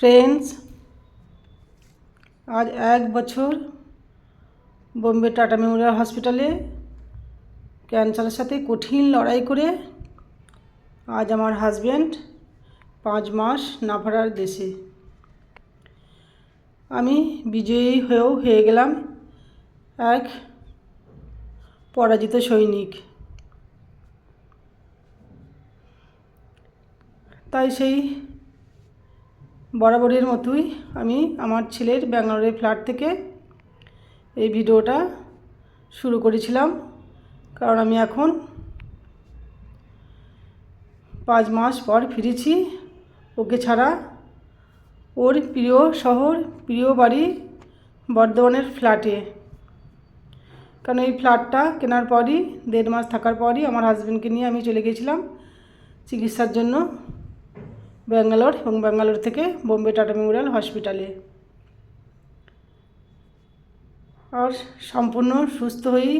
Friends আজ এক বছর বোম্বে টাটা মেমোরিয়াল হসপিটালে ক্যান্সারের সাথে কঠিন লড়াই করে আজ আমার হাজব্যান্ড পাঁচ মাস নাভারার দেশে আমি বিজয়ী হয়েও হয়ে গেলাম এক পরাজিত সৈনিক তাই সেই বরাবরের মতোই আমি আমার ছেলের ব্যাঙ্গালোরের ফ্ল্যাট থেকে এই ভিডিওটা শুরু করেছিলাম। কারণ আমি এখন পাঁচ মাস পর ফিরেছি। ওকে ছাড়া ওর প্রিয় শহর, প্রিয় বাড়ি বর্ধমানের ফ্ল্যাটে। কারণ এই ফ্ল্যাটটা কেনার পরই, দেড় মাস থাকার পরই আমার হাজব্যান্ডকে নিয়ে আমি চলে গেছিলাম চিকিৎসার জন্য। ব্যাঙ্গালোর এবং ব্যাঙ্গালোর থেকে বোম্বে টাটা মেমোরিয়াল হসপিটালে। আর সম্পূর্ণ সুস্থ হয়েই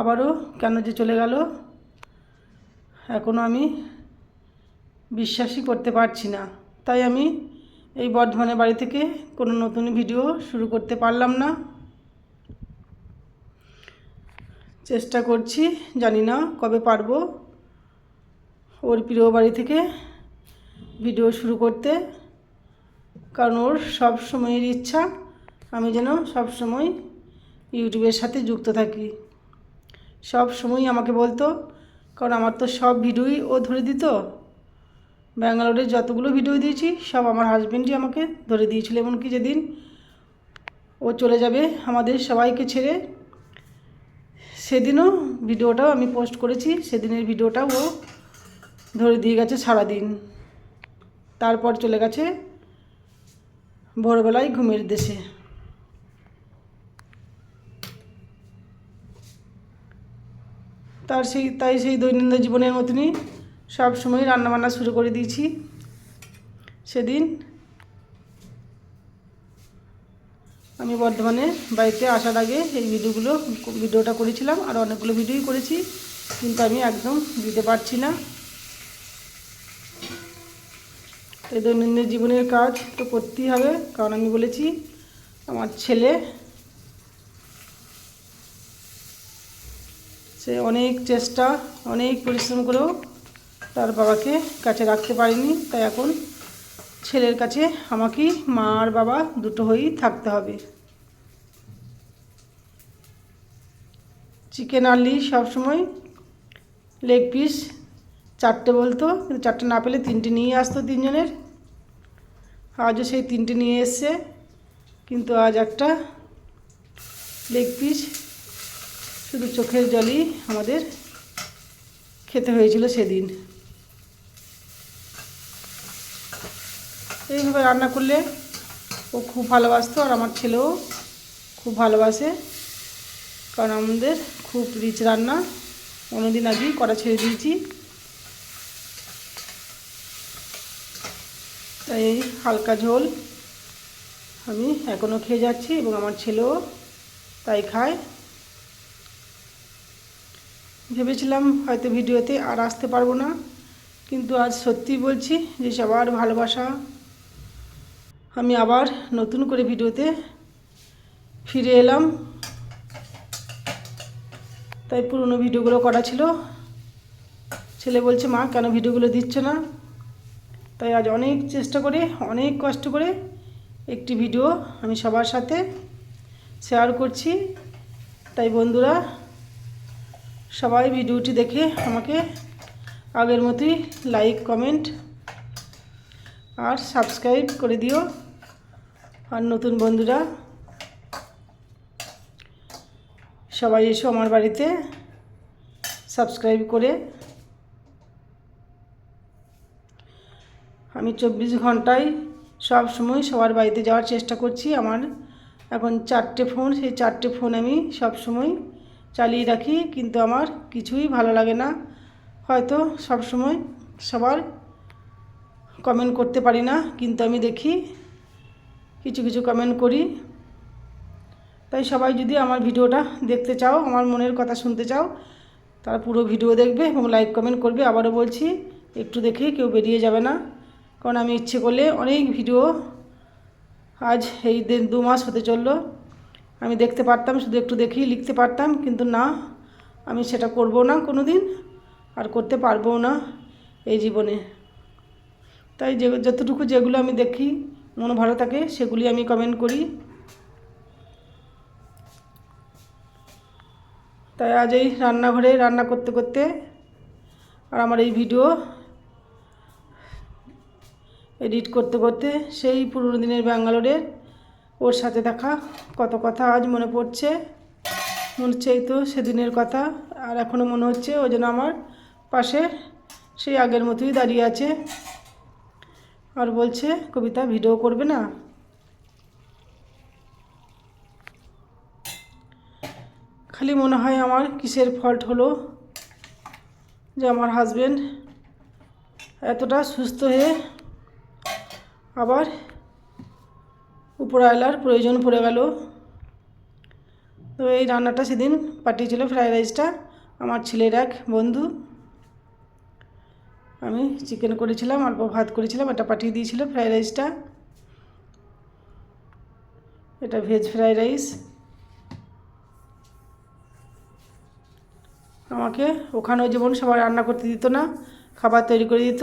আবারও কেন যে চলে গেল। এখনও আমি বিশ্বাসই করতে পারছি না। তাই আমি এই বর্ধমানের বাড়ি থেকে কোনো নতুন ভিডিও শুরু করতে পারলাম না। চেষ্টা করছি, জানি না কবে পারব। ওর প্রিয় বাড়ি থেকে ভিডিও শুরু করতে, কারণ ওর সব সময়ের ইচ্ছা আমি যেন সব সময় ইউটিউবের সাথে যুক্ত থাকি। সব সময় আমাকে বলতো, কারণ আমার তো সব ভিডিওই ও ধরে দিত। ব্যাঙ্গালোরের যতগুলো ভিডিও দিয়েছি, সব আমার হাজব্যান্ডই আমাকে ধরে দিয়েছিল। এমনকি যেদিন ও চলে যাবে আমাদের সবাইকে ছেড়ে, সেদিনও ভিডিওটাও আমি পোস্ট করেছি। সেদিনের ভিডিওটাও ও ধরে দিয়ে গেছে সারাদিন। তারপর চলে গেছে ভোরবেলায় ঘুমের দেশে। তার সেই, তাই সেই দৈনন্দিন জীবনের মতনই সব সময় রান্নাবান্না শুরু করে দিয়েছি। সেদিন আমি বর্ধমানে বাড়িতে আসার আগে এই ভিডিওগুলো, ভিডিওটা করেছিলাম আর অনেকগুলো ভিডিওই করেছি, কিন্তু আমি একদম দিতে পারছি না। এই দৈনন্দিন জীবনের কাজ তো করতেই হবে। কারণ আমি বলেছি, আমার ছেলে, সে অনেক চেষ্টা, অনেক পরিশ্রম করেও তার বাবাকে কাছে রাখতে পারিনি। তাই এখন ছেলের কাছে আমাকেই মা আর বাবা দুটো হয়েই থাকতে হবে। চিকেন আনলি সবসময় লেগ পিস চারটে বলতো, কিন্তু চারটে না পেলে তিনটে নিয়ে আসতো তিনজনের। আজও সেই তিনটে নিয়ে এসছে, কিন্তু আজ একটা লেগ পিস শুধু চোখের জলই আমাদের খেতে হয়েছিল সেদিন। এইভাবে রান্না করলে ও খুব ভালোবাসতো আর আমার ছেলেও খুব ভালোবাসে, কারণ আমাদের খুব রিচ রান্না। অন্যদিন আগেই করা ছেড়ে দিয়েছি। তাই এই হালকা ঝোল আমি এখনও খেয়ে যাচ্ছি এবং আমার ছেলেও তাই খায়। ভেবেছিলাম হয়তো ভিডিওতে আর আসতে পারব না, কিন্তু আজ সত্যি বলছি যে সবার ভালোবাসা আমি আবার নতুন করে ভিডিওতে ফিরে এলাম। তাই পুরনো ভিডিওগুলো করা ছিল। ছেলে বলছে, মা, কেন ভিডিওগুলো দিচ্ছ না? তাই আজ অনেক চেষ্টা করে, অনেক কষ্ট করে একটি ভিডিও আমি সবার সাথে শেয়ার করছি। তাই বন্ধুরা, সবাই ভিডিওটি দেখে আমাকে আগের মতোই লাইক কমেন্ট আর সাবস্ক্রাইব করে দিও। আর নতুন বন্ধুরা, সবাই এসো আমার বাড়িতে সাবস্ক্রাইব করে। আমি চব্বিশ ঘন্টায় সব সময় সবার বাড়িতে যাওয়ার চেষ্টা করছি। আমার এখন চারটে ফোন, সেই চারটে ফোন আমি সব সময় চালিয়ে রাখি, কিন্তু আমার কিছুই ভালো লাগে না। হয়তো সব সময় সবার কমেন্ট করতে পারি না, কিন্তু আমি দেখি কিছু কিছু কমেন্ট করি। তাই সবাই যদি আমার ভিডিওটা দেখতে চাও, আমার মনের কথা শুনতে চাও, তারা পুরো ভিডিও দেখবে এবং লাইক কমেন্ট করবে। আবারও বলছি, একটু দেখে কেউ বেরিয়ে যাবে না। কারণ আমি ইচ্ছে করলে অনেক ভিডিও আজ এই দে- মাস হতে চলল। আমি দেখতে পারতাম, শুধু একটু দেখি লিখতে পারতাম, কিন্তু না, আমি সেটা করব না কোনো দিন আর করতে পারব না এই জীবনে। তাই যে যতটুকু যেগুলো আমি দেখি, মন ভালো থাকে, সেগুলি আমি কমেন্ট করি। তাই আজ এই রান্নাঘরে রান্না করতে করতে আর আমার এই ভিডিও এডিট করতে করতে সেই পুরনো দিনের ব্যাঙ্গালোরের ওর সাথে দেখা, কত কথা আজ মনে পড়ছে। মনে হচ্ছে এই তো সেদিনের কথা, আর এখনও মনে হচ্ছে ও যেন আমার পাশে সেই আগের মতোই দাঁড়িয়ে আছে। আর বলছে, কবিতা ভিডিও করবে না? খালি মনে হয় আমার কিসের ফল্ট হলো যে আমার হাজবেন্ড এতটা সুস্থ হয়ে আবার উপরওয়ালার প্রয়োজন পড়ে গেল। তো এই রান্নাটা সেদিন পাঠিয়েছিল ফ্রায়েড রাইসটা আমার ছেলের এক বন্ধু। আমি চিকেন করেছিলাম, অল্প ভাত করেছিলাম এটা পাঠিয়ে দিয়েছিল ফ্রায়েড রাইসটা এটা ভেজ ফ্রায়েড রাইস আমাকে ওখানেও যেমন সবাই রান্না করতে দিত না, খাবার তৈরি করে দিত,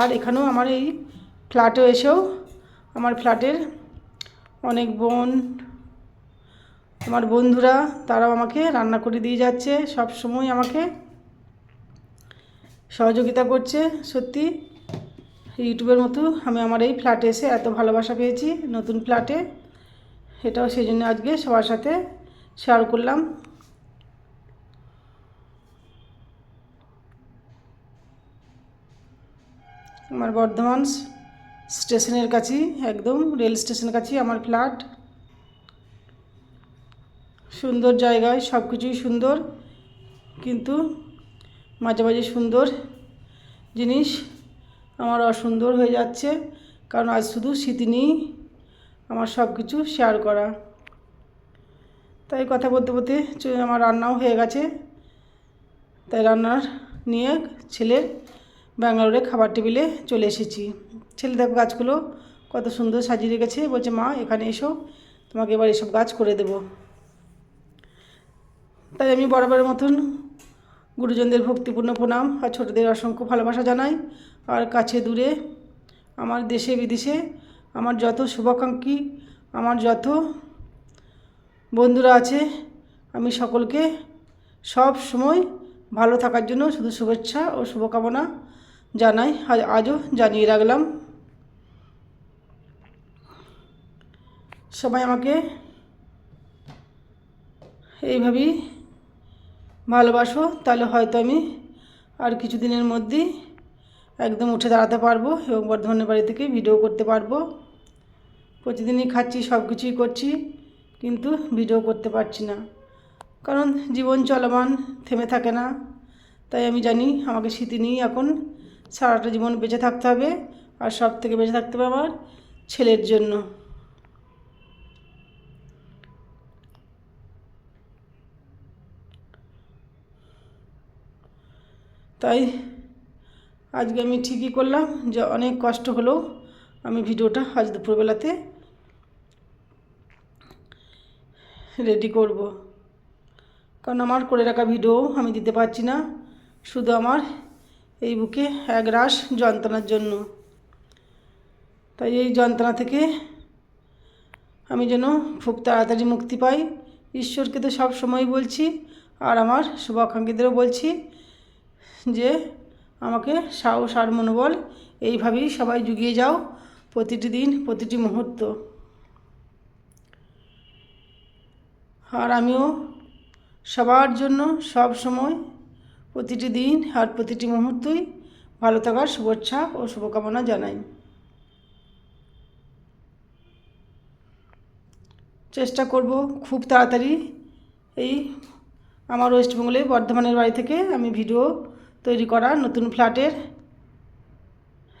আর এখানেও আমার এই ফ্ল্যাটেও এসেও আমার ফ্ল্যাটের অনেক বোন, আমার বন্ধুরা, তারাও আমাকে রান্না করে দিয়ে যাচ্ছে। সব সময় আমাকে সহযোগিতা করছে। সত্যি, ইউটিউবের মতো আমি আমার এই ফ্ল্যাটে এসে এত ভালোবাসা পেয়েছি নতুন ফ্ল্যাটে। এটাও সেই জন্য আজকে সবার সাথে শেয়ার করলাম। আমার বর্ধমান স্টেশনের কাছেই, একদম রেল স্টেশনের কাছেই আমার ফ্ল্যাট। সুন্দর জায়গায় সব কিছুই সুন্দর, কিন্তু মাঝে মাঝে সুন্দর জিনিস আমার অসুন্দর হয়ে যাচ্ছে, কারণ আজ শুধু স্মৃতি নিয়েই আমার সব কিছু শেয়ার করা। তাই কথা বলতে বলতে আমার রান্নাও হয়ে গেছে। তাই রান্নার নিয়ে ছেলের ব্যাঙ্গালোরে খাবার টেবিলে চলে এসেছি। ছেলে দেখো গাছগুলো কত সুন্দর সাজিয়ে রেখেছে। বলছে, মা, এখানে এসো, তোমাকে এবার এসব গাছ করে দেবো। তাই আমি বরাবরের মতন গুরুজনদের ভক্তিপূর্ণ প্রণাম আর ছোটদের অসংখ্য ভালোবাসা জানাই। আর কাছে দূরে, আমার দেশে বিদেশে, আমার যত শুভাকাঙ্ক্ষী, আমার যত বন্ধুরা আছে, আমি সকলকে সব সময় ভালো থাকার জন্য শুধু শুভেচ্ছা ও শুভকামনা জানাই, আজ আজও জানিয়ে রাখলাম। সবাই আমাকে এইভাবেই ভালোবাসো, তাহলে হয়তো আমি আর কিছুদিনের মধ্যেই একদম উঠে দাঁড়াতে পারব এবং বর্ধমানের বাড়ি থেকে ভিডিও করতে পারব। প্রতিদিনই খাচ্ছি সব কিছুই করছি, কিন্তু ভিডিও করতে পারছি না। কারণ জীবন চলমান, থেমে থাকে না। তাই আমি জানি আমাকে স্মৃতি নিয়েই এখন। সারাটা জীবন বেঁচে থাকতে হবে আর সব থেকে বেঁচে থাকতে হবে আমার ছেলের জন্য। তাই আজকে আমি ঠিকই করলাম যে অনেক কষ্ট হলেও আমি ভিডিওটা আজ দুপুরবেলাতে রেডি করব। কারণ আমার করে রাখা ভিডিও আমি দিতে পারছি না, শুধু আমার এই বুকে এক রাস যন্ত্রণার জন্য। তাই এই যন্ত্রণা থেকে আমি যেন খুব তাড়াতাড়ি মুক্তি পাই। ঈশ্বরকে তো সব সময় বলছি, আর আমার শুভাকাঙ্ক্ষীদেরও বলছি যে, আমাকে সাহস আর মনোবল এইভাবেই সবাই জুগিয়ে যাও প্রতিটি দিন, প্রতিটি মুহূর্ত। আর আমিও সবার জন্য সব সময় প্রতিটি দিন আর প্রতিটি মুহূর্তই ভালো থাকার শুভেচ্ছা ও শুভকামনা জানাই। চেষ্টা করব খুব তাড়াতাড়ি এই আমার ওয়েস্ট বেঙ্গলে বর্ধমানের বাড়ি থেকে আমি ভিডিও তৈরি করা নতুন ফ্ল্যাটের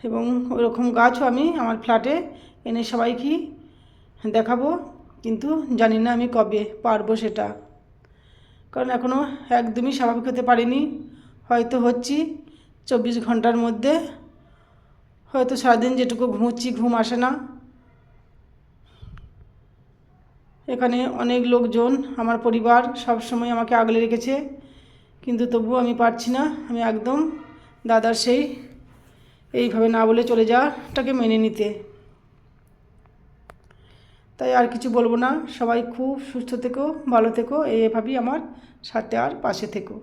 এবং ওরকম গাছও আমি আমার ফ্ল্যাটে এনে সবাইকে দেখাবো, কিন্তু জানি না আমি কবে পারব সেটা। কারণ এখনও একদমই স্বাভাবিক হতে পারিনি। হয়তো হচ্ছি চব্বিশ ঘণ্টার মধ্যে। হয়তো সারাদিন যেটুকু ঘুমোচ্ছি ঘুম আসে না। এখানে অনেক লোকজন, আমার পরিবার সব সময় আমাকে আগলে রেখেছে। কিন্তু তবুও আমি পারছি না, আমি একদম দাদার সেই, এইভাবে না বলে চলে যাওয়াটাকে মেনে নিতে। তাই আর কিছু বলব না। সবাই খুব সুস্থ থেকো, ভালো থেকো। এভাবেই আমার সাথে আর পাশে থেকো।